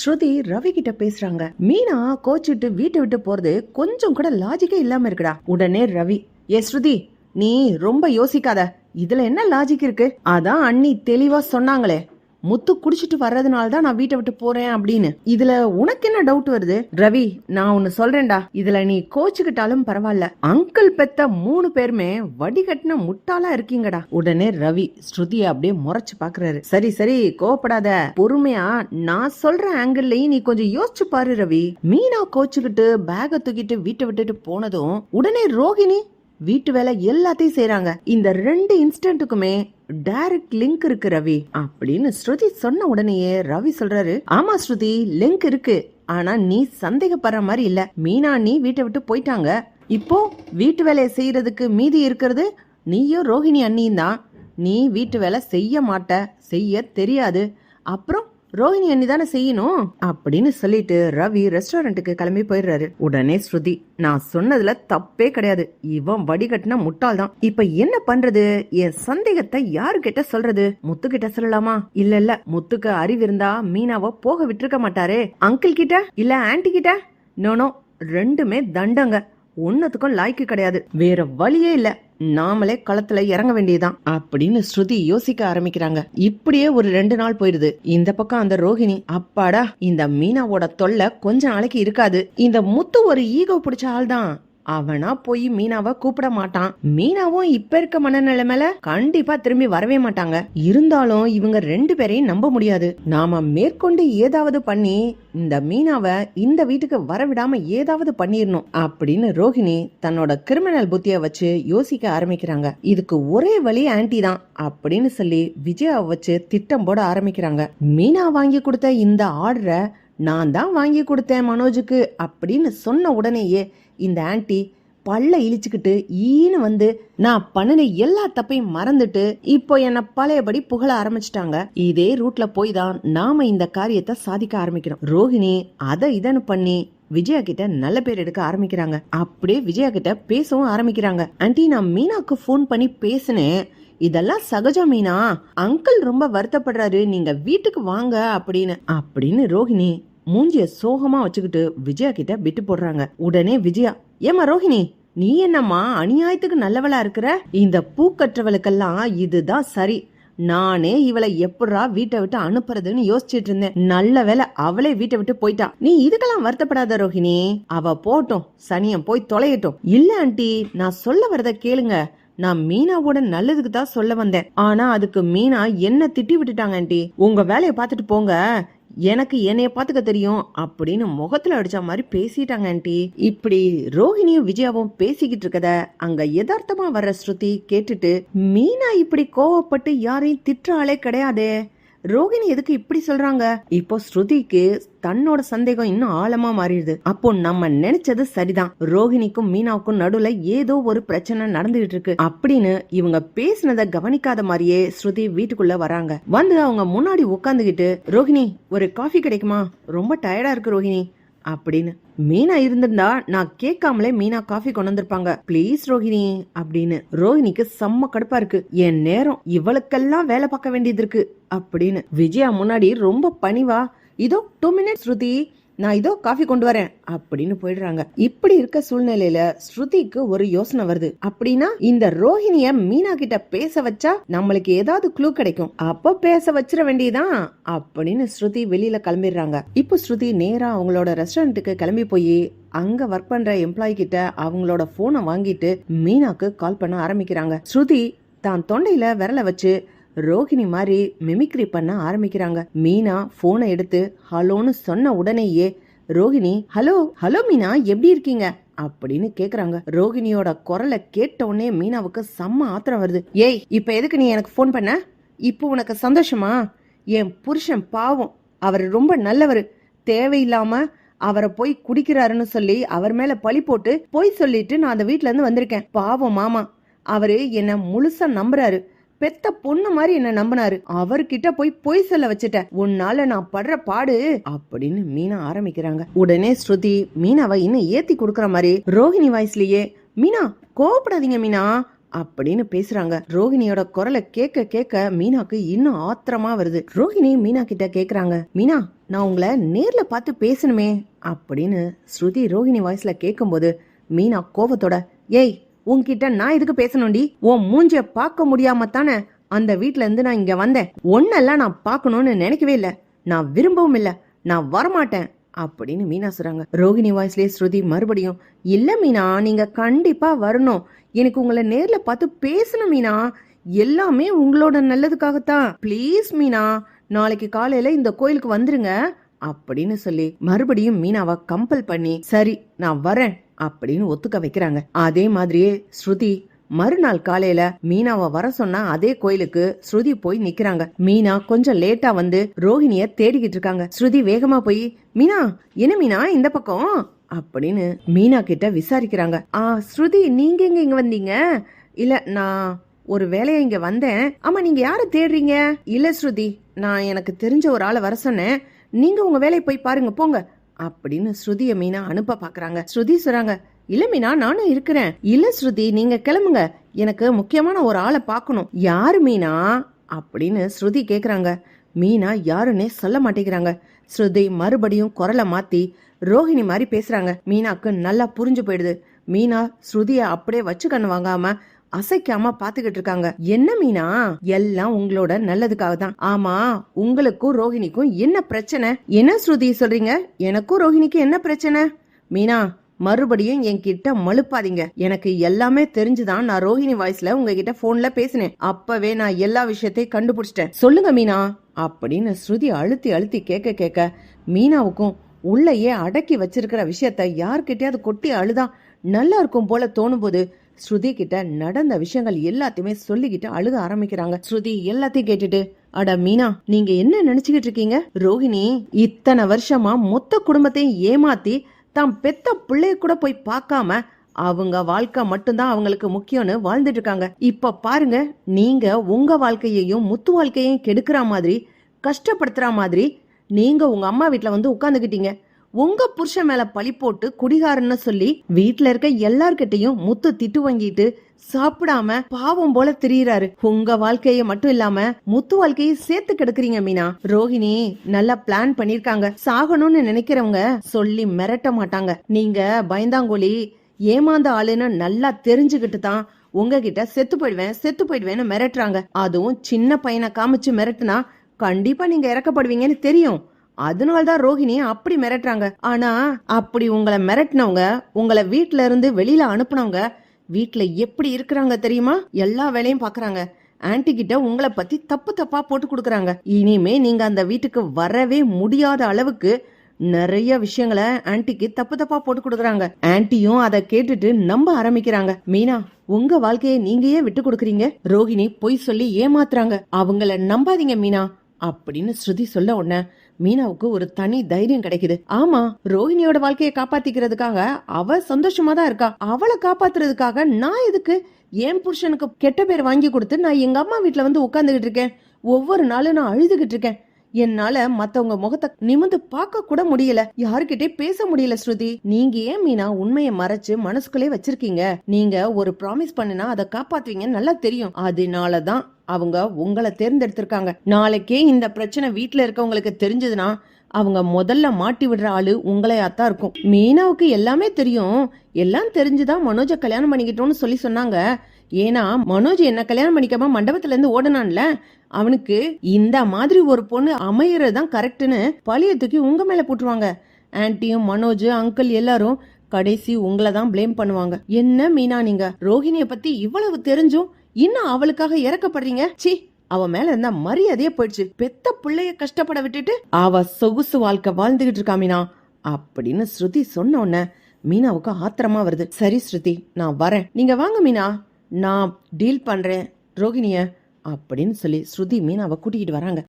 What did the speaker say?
ஸ்ருதி ரவி கிட்ட பேசுறாங்க. மீனா கோச்சிட்டு வீட்டை விட்டு போறது கொஞ்சம் கூட லாஜிக்கே இல்லாம இருக்குடா. உடனே ரவி ஏ ஸ்ருதி நீ ரொம்ப யோசிக்காத. இதுல என்ன லாஜிக் இருக்கு? அதான் அண்ணி தெளிவா சொன்னாங்களே. முத்து குடிச்சிட்டு வர்றதுனால தான் நான் வீட்டை விட்டு போறேன் அப்படின்னு. இதுல உனக்கு என்ன டவுட் வருது? ரவி நான் ஒன்னு சொல்றேன்டா. இதுல நீ கோச்சுக்கிட்டாலும் பரவாயில்ல. அங்கிள் பெத்த மூணு பேருமே வடிகட்டின முட்டாளா இருக்கீங்கடா. உடனே ரவி ஸ்ருதிய அப்படியே முறைச்சு பாக்குறாரு. சரி சரி கோவப்படாத. பொறுமையா நான் சொல்ற ஆங்கிள்லயும் நீ கொஞ்சம் யோசிச்சு பாரு ரவி. மீனா கோச்சுக்கிட்டு பேக தூக்கிட்டு வீட்டை விட்டுட்டு போனதும் உடனே ரோகிணி வீட்டு வேலை எல்லாத்தையும் செய்யறாங்க இந்த ரெண்டு இன்ஸ்டன்ட்டுக்குமே டைரக்ட் லிங்க் இருக்கு ரவி. அப்படின்னு ஸ்ருதி சொன்ன உடனேயே ரவி சொல்றாரு ஆமா ஸ்ருதி லிங்க் இருக்கு. ஆனா நீ சந்தேகப்படுற மாதிரி இல்ல. மீனா நீ வீட்டை விட்டு போயிட்டாங்க. இப்போ வீட்டு வேலையை செய்யறதுக்கு மீதி இருக்கிறது நீயும் ரோஹிணி அண்ணியும் தான். நீ வீட்டு வேலை செய்ய மாட்ட. செய்ய தெரியாது. அப்புறம் ரோஹிணி அண்ணி தானே செய்யணும்? அப்படின்னு சொல்லிட்டு ரவி ரெஸ்டாரண்ட்டுக்கு கிளம்பி போயிடுறாரு. உடனே ஸ்ருதி நான் சொன்னதுல தப்பே கிடையாது. இவன் வடிகட்டின முட்டாள் தான் இப்ப என்ன பண்றது? என் சந்தேகத்தை யாரு கிட்ட சொல்றது? முத்து கிட்ட சொல்லலாமா? இல்ல இல்ல. முத்துக்கு அறிவு இருந்தா மீனாவை போக விட்டுருக்க மாட்டாரே. அங்கிள் கிட்ட? இல்ல ஆன்டி கிட்ட? நோனோ ரெண்டுமே தண்டங்க. ஒன்னத்துக்கும் லாய்க்கு கிடையாது. வேற வழியே இல்ல. நாமளே களத்துல இறங்க வேண்டியதுதான். அப்படின்னு ஸ்ருதி யோசிக்க ஆரம்பிக்கிறாங்க. இப்படியே ஒரு ரெண்டு நாள் போயிடுது. இந்த பக்கம் அந்த ரோஹிணி அப்பாடா இந்த மீனாவோட தொல்லை கொஞ்ச நாளைக்கு இருக்காது. இந்த முத்து ஒரு ஈகோ பிடிச்ச ஆள் தான் அவனா போய் மீனாவை கூப்பிட மாட்டான். மீனாவும் இப்ப இருக்க மனநிலைமையில கண்டிப்பா திரும்பி வரவே மாட்டாங்க. இருந்தாலும் இவங்க ரெண்டு பேரையும் நம்ப முடியாது. நாம மேற்கொண்டு ஏதாவது பண்ணி இந்த மீனாவை இந்த வீட்டுக்கு வரவிடாம ஏதாவது பண்ணிடணும் அப்படின்னு ரோஹிணி தன்னோட கிரிமினல் புத்திய வச்சு யோசிக்க ஆரம்பிக்கிறாங்க. இதுக்கு ஒரே வழி ஆன்டி தான் அப்படின்னு சொல்லி விஜயாவை வச்சு திட்டம் போட ஆரம்பிக்கிறாங்க. மீனா வாங்கி கொடுத்த இந்த ஆர்டரை நான் தான் வாங்கி கொடுத்தேன் மனோஜுக்கு அப்படின்னு சொன்ன உடனேயே இந்த ஆன்டி பல்ல இழிச்சுக்கிட்டு ஈன்னு வந்து நான் பண்ணின எல்லா தப்பையும் மறந்துட்டு இப்போ என்ன பழையபடி புகழ ஆரம்பிச்சிட்டாங்க. இதே ரூட்ல போய் தான் நாம இந்த காரியத்தை சாதிக்க ஆரம்பிக்கிறோம். ரோஹிணி அதை இதன்னு பண்ணி விஜயா கிட்ட நல்ல பேர் எடுக்க ஆரம்பிக்கிறாங்க. அப்படியே விஜயா கிட்ட பேசவும் ஆரம்பிக்கிறாங்க. ஆன்டி நான் மீனாக்கு ஃபோன் பண்ணி பேசினேன். இதெல்லாம் சகஜம் மீனா. அங்கிள் ரொம்ப வருத்தப்படுறாரு. நீங்க வீட்டுக்கு வாங்க அப்படின்னு. அப்படின்னு ரோஹிணி மூஞ்சிய சோகமா வச்சுக்கிட்டு விஜயா கிட்ட விட்டு போடுறாங்க. உடனே விஜயா ஏமா ரோஹிணி நீ என்னம்மா அநியாயத்துக்கு நல்லவளா இருக்கிற? இந்த பூக்கற்றவளுக்கெல்லாம் இதுதான் சரி. நானே இவளை எப்படா வீட்டை விட்டு அனுப்புறதுன்னு யோசிச்சுட்டு இருந்தேன். நல்ல வேளை அவளே வீட்டை விட்டு போயிட்டா. நீ இதுக்கெல்லாம் வருத்தப்படாத ரோஹிணி. அவ போட்டும் சனியம் போய் தொலையட்டும். இல்ல ஆண்டி நான் சொல்ல வரத கேளுங்க. நான் மீனாவோட நல்லதுக்கு தான் சொல்ல வந்தேன். ஆனா அதுக்கு மீனா என்ன திட்டி விட்டுட்டாங்க ஆண்டி. உங்க வேலையை பார்த்துட்டு போங்க. எனக்கு என்னைய பார்த்துக்க தெரியும் அப்படின்னு முகத்துல அடிச்ச மாதிரி பேசிட்டாங்க ஆண்டி. இப்படி ரோஹிணியும் விஜயாவும் பேசிக்கிட்டு இருக்கத அங்க யதார்த்தமா வர்ற ஸ்ருதி கேட்டுட்டு மீனா இப்படி கோவப்பட்டு யாரையும் திட்டுறாளே கிடையாதே. ரோகிணி எதுக்கு இப்படி சொல்றாங்க? இப்போ ஸ்ருதிக்கு தன்னோட சந்தேகம் இன்னும் ஆழமா மாறிடுது. அப்போ நம்ம நினைச்சது சரிதான். ரோஹிணிக்கும் மீனாவுக்கும் நடுவுல ஏதோ ஒரு பிரச்சனை நடந்துகிட்டு இருக்கு. அப்படின்னு இவங்க பேசினத கவனிக்காத மாதிரியே ஸ்ருதி வீட்டுக்குள்ள வராங்க. வந்து அவங்க முன்னாடி உட்காந்துக்கிட்டு ரோஹிணி ஒரு காஃபி கிடைக்குமா? ரொம்ப டயர்டா இருக்கு ரோஹிணி அப்படின்னு மீனா இருந்திருந்தா நான் கேட்காமலே மீனா காஃபி கொண்டு வந்திருப்பாங்க ப்ளீஸ் ரோஹிணி அப்படின்னு. ரோஹிணிக்கு செம்ம கடுப்பா இருக்கு. என் நேரம் இவளுக்கெல்லாம் வேலை பார்க்க வேண்டியது இருக்கு அப்படின்னு. விஜயா முன்னாடி ரொம்ப பணிவா இதோ டூ மினிட்ஸ் ஸ்ருதி. நான் இதோ காஃபி கொண்டு வரேன் அப்படின்னு போயிடுறாங்க. இப்படி இருக்க சூழ்நிலையில ஸ்ருதிக்கு ஒரு யோசனை வருது. அப்படின்னா இந்த ரோஹிணிய மீனா கிட்ட பேச வச்சா நம்மளுக்கு ஏதாவது க்ளூ கிடைக்கும். அப்ப பேச வச்சிட வேண்டியதான் அப்படின்னு ஸ்ருதி வெளியில கிளம்பிடுறாங்க. இப்போ ஸ்ருதி நேரா அவங்களோட ரெஸ்டாரண்ட்டுக்கு கிளம்பி போய் அங்க ஒர்க் பண்ற எம்ப்ளாயி கிட்ட அவங்களோட போனை வாங்கிட்டு மீனாக்கு கால் பண்ண ஆரம்பிக்கிறாங்க. ஸ்ருதி தான் தொண்டையில விரல வச்சு ரோஹிணி மாதிரி மிமிக்ரி பண்ண ஆரம்பிக்கிறாங்க. மீனா போனை எடுத்து ஹலோன்னு சொன்ன உடனேயே ரோஹிணி ஹலோ ஹலோ மீனா எப்படி இருக்கீங்க? அப்படின்னு கேக்குறாங்க. ரோஹிணியோட குரலை கேட்ட உடனே மீனாவுக்கு செம்ம ஆத்திரம் வருது. ஏய் இப்ப எதுக்கு நீ எனக்கு ஃபோன் பண்ண? இப்போ உனக்கு சந்தோஷமா? என் புருஷன் பாவம். அவர் ரொம்ப நல்லவர். தேவையில்லாம அவரை போய் குடிக்கிறாருன்னு சொல்லி அவர் மேல பழி போட்டு போய் சொல்லிட்டு நான் அந்த வீட்ல இருந்து வந்திருக்கேன். பாவம் மாமா. அவரு என்ன முழுசா நம்புறாரு. பெத்த பொண்ணு மாதிரி என்ன நம்பினாரு. அவர்கிட்ட போய் பொய் சொல்ல வச்சுட்டேன். உன்னால நான் படுற பாடு அப்படின்னு மீனா ஆரம்பிக்கிறாங்க. உடனே ஸ்ருதி மீனாவை இன்னும் ஏத்தி கொடுக்கற மாதிரி ரோஹிணி வாய்ஸ்லயே மீனா கோவப்படாதீங்க மீனா அப்படின்னு பேசுறாங்க. ரோஹிணியோட குரலை கேட்க கேட்க மீனாக்கு இன்னும் ஆத்திரமா வருது. ரோஹிணி மீனா கிட்ட கேக்குறாங்க மீனா நான் உங்களை நேர்ல பார்த்து பேசணுமே அப்படின்னு ஸ்ருதி ரோஹிணி வாய்ஸ்ல கேட்கும்போது மீனா கோபத்தோட ஏய் உன்கிட்ட நான் இதுக்கு பேசணும்டி? உன் மூஞ்சிய பார்க்க முடியாம தானே அந்த வீட்ல இருந்து நான் இங்க வந்தேன். ஒன்னெல்லாம் நான் பார்க்கணும்னு நினைக்கவே இல்ல. நான் விரும்பவும் இல்ல. நான் வரமாட்டேன். அப்படின்னு மீனா சொல்றாங்க. ரோகிணி வாய்ஸ்லேயே ஸ்ருதி மறுபடியும் இல்ல மீனா நீங்க கண்டிப்பா வரணும். எனக்கு உங்களை நேர்ல பார்த்து பேசணும் மீனா. எல்லாமே உங்களோட நல்லதுக்காகத்தான். ப்ளீஸ் மீனா நாளைக்கு காலையில இந்த கோயிலுக்கு வந்துருங்க. அப்படின்னு சொல்லி மறுபடியும் மீனாவை கம்பல் பண்ணி சரி நான் வரேன். அப்படின்னு ஒத்துக்க வைக்கிறாங்க. அதே மாதிரியே ஸ்ருதி மறுநாள் காலையில மீனாவை வர சொன்னா அதே கோயிலுக்கு ஸ்ருதி போய் நிக்கிறாங்க. மீனா கொஞ்சம் லேட்டா வந்து ரோஹிணிய தேடிக்கிட்டு இருக்காங்க. ஸ்ருதி வேகமா போய் மீனா என்ன மீனா இந்த பக்கம்? அப்படின்னு மீனா கிட்ட விசாரிக்கிறாங்க. ஆ ஸ்ருதி நீங்க எங்க இங்க வந்தீங்க? இல்ல நான் ஒரு வேலையை இங்க வந்தேன். ஆமா நீங்க யார தேடுறீங்க? இல்ல ஸ்ருதி நான் எனக்கு தெரிஞ்ச ஒரு ஆளை வர சொன்னேன். நீங்க உங்க வேலையை போய் பாருங்க போங்க. அப்படின்னு ஸ்ருதிய மீனா அனுப்ப பாக்குறாங்க. ஸ்ருதி சொல்றாங்க இல்ல மீனா நானும் இருக்கிறேன். இல்ல ஸ்ருதி நீங்க கிளம்புங்க. எனக்கு முக்கியமான ஒரு ஆளை பார்க்கணும் யாரு மீனா? அப்படின்னு ஸ்ருதி கேக்குறாங்க. மீனா யாருன்னே சொல்ல மாட்டேங்கிறாங்க. ஸ்ருதி மறுபடியும் குரலை மாத்தி ரோஹிணி மாதிரி பேசுறாங்க. மீனாக்கு நல்லா புரிஞ்சு போயிடுது. மீனா ஸ்ருதிய அப்படியே வச்சு கண்ணு வாங்காம அசைக்காம பாத்துக்கிட்டு இருக்காங்க. என்ன மீனா? எல்லாம் உங்களோட நல்லதுக்காக தான். ஆமா உங்களுக்கும் ரோஹிணிக்கும் என்ன பிரச்சனை? என்ன ஸ்ருதி சொல்றீங்க? எனக்கும் ரோஹிணிக்கும் என்ன பிரச்சனை? மீனா மறுபடியும் என்கிட்ட மழுப்பாதீங்க. எனக்கு எல்லாமே தெரிஞ்சுதான் நான் ரோஹிணி வாய்ஸ்ல உங்ககிட்ட போன்ல பேசினேன். அப்பவே நான் எல்லா விஷயத்தையும் கண்டுபிடிச்சிட்டேன். சொல்லுங்க மீனா. அப்படின்னு ஸ்ருதி அழுத்தி அழுத்தி கேட்க கேட்க மீனாவுக்கும் உள்ளேயே அடக்கி வச்சிருக்கிற விஷயத்த யார்கிட்டயாவது கொட்டி அழுதா நல்லா இருக்கும் போல தோணும் போது ஸ்ருதி கிட்ட நடந்த விஷயங்கள் எல்லாத்தையுமே சொல்லிக்கிட்டு அழுக ஆரம்பிக்கிறாங்க. ஸ்ருதி எல்லாத்தையும் கேட்டுட்டு அட மீனா நீங்க என்ன நினைச்சுக்கிட்டு இருக்கீங்க? ரோஹிணி இத்தனை வருஷமா மொத்த குடும்பத்தையும் ஏமாத்தி தாம் பெத்த பிள்ளைய கூட போய் பார்க்காம அவங்க வாழ்க்கை மட்டும்தான் அவங்களுக்கு முக்கியம்னு வாழ்ந்துட்டு இருக்காங்க. இப்ப பாருங்க நீங்க உங்க வாழ்க்கையையும் முத்து வாழ்க்கையையும் கெடுக்கிற மாதிரி கஷ்டப்படுத்துற மாதிரி நீங்க உங்க அம்மா வீட்டுல வந்து உட்காந்துக்கிட்டீங்க உங்க புருஷன் மேல பழி போட்டு குடிகாரன்னு சொல்லி வீட்டுல இருக்க எல்லார்கிட்டையும் முத்து திட்டு வாங்கிட்டு சாப்பிடாம பாவம் போல திரியறாரு. உங்க வாழ்க்கைய மட்டும் இல்லாம முத்து வாழ்க்கையை சேர்த்து கெடுக்குறீங்க மீனா. ரோஹிணி நல்லா பிளான் பண்ணிருக்காங்க. சாகணும்னு நினைக்கிறவங்க சொல்லி மிரட்ட மாட்டாங்க. நீங்க பயந்தாங்கோலி ஏமாந்த ஆளுன்னு நல்லா தெரிஞ்சுக்கிட்டு தான் உங்ககிட்ட செத்து போயிடுவேன் செத்து போயிடுவேன்னு மிரட்டுறாங்க. அதுவும் சின்ன பையனை காமிச்சு மிரட்டுனா கண்டிப்பா நீங்க இறக்கப்படுவீங்கன்னு தெரியும். அதனால்தான் ரோஹிணி அப்படி மிரட்டுறாங்க. ஆனா அப்படி உங்களை மிரட்டினவங்க உங்களை வீட்ல இருந்து வெளியில அனுப்புனவங்க வீட்ல எப்படி இருக்கிறாங்க தெரியுமா? எல்லா வேலையும் பாக்குறாங்க. ஆன்டி கிட்ட உங்களை பத்தி தப்பு தப்பா போட்டு கொடுக்குறாங்க. இனிமே நீங்க அந்த வீட்டுக்கு வரவே முடியாத அளவுக்கு நிறைய விஷயங்களை ஆன்டிக்கு தப்பு தப்பா போட்டு கொடுக்குறாங்க. ஆன்டியும் அதை கேட்டுட்டு நம்ப ஆரம்பிக்கிறாங்க. மீனா உங்க வாழ்க்கையை நீங்க ஏன் விட்டு கொடுக்குறீங்க. ரோஹிணி பொய் சொல்லி ஏமாத்துறாங்க. அவங்கள நம்பாதீங்க மீனா அப்படின்னு ஸ்ருதி சொல்ல உடனே மீனாவுக்கு ஒரு தனி தைரியம் கிடைக்குது. ஆமா ரோஹிணியோட வாழ்க்கையை காப்பாத்திக்கிறதுக்காக அவ சந்தோஷமா தான் இருக்கா. அவளை காப்பாத்துறதுக்காக நான் எதுக்கு என் புருஷனுக்கு கெட்ட பேர் வாங்கி கொடுத்து நான் எங்க அம்மா வீட்டுல வந்து உட்காந்துக்கிட்டு இருக்கேன். ஒவ்வொரு நாளும் நான் அழுதுகிட்டு இருக்கேன். என்னால மத்தவங்க முகத்தை நிமிந்து பார்க்க கூட முடியல. யாருக்கிட்டே பேச முடியல ஸ்ருதி. நீங்க ஏன் மீனா உண்மையை மறைச்சு மனசுக்குள்ளே வச்சிருக்கீங்க? நீங்க ஒரு ப்ராமிஸ் பண்ணுனா அதை காப்பாத்துவீங்கன்னு நல்லா தெரியும். அதனாலதான் அவங்க உங்களை தேர்ந்தெடுத்திருக்காங்க. நாளைக்கே இந்த பிரச்சனை வீட்டுல இருக்கவங்களுக்கு தெரிஞ்சதுன்னா அவங்க முதல்ல மாட்டி விடுற ஆளு உங்களையாத்தான் இருக்கும். மீனாவுக்கு எல்லாமே தெரியும். எல்லாம் தெரிஞ்சுதான் மனோஜ கல்யாணம் பண்ணிக்கிட்டோம்னு சொல்லி சொன்னாங்க. ஏன்னா மனோஜ் என்ன கல்யாணம் பண்ணிக்காம மண்டபத்துல இருந்து ஓடனான்ல அவனுக்கு இந்த மாதிரி ஒரு பொண்ணு அமையறது தான் கரெக்டுன்னு பழிய தூக்கி உங்க மேல போட்டுருவாங்க. ஆன்ட்டியும் மனோஜ் அங்கிள் எல்லாரும் கடைசி உங்களை தான் ப்ளேம் பண்ணுவாங்க. என்ன மீனா நீங்க? ரோஹிணிய பத்தி இவ்வளவு தெரிஞ்சும் இன்னும் அவளுக்காக இறக்கப்படுறீங்க? சி அவ மேல இருந்த மரியாதையே போயிடுச்சு. பெத்த பிள்ளைய கஷ்டப்பட விட்டுட்டு அவ சொகுசு வாழ்க்கை வாழ்ந்துகிட்டு இருக்கா மீனா? அப்படின்னு ஸ்ருதி சொன்ன உடனே மீனாவுக்கு ஆத்திரமா வருது. சரி ஸ்ருதி நான் வரேன். நீங்க வாங்க மீனா. நான் டீல் பண்ணுறேன் ரோகிணிய அப்படின்னு சொல்லி ஸ்ருதி மீன் அவள் கூட்டிகிட்டு வராங்க.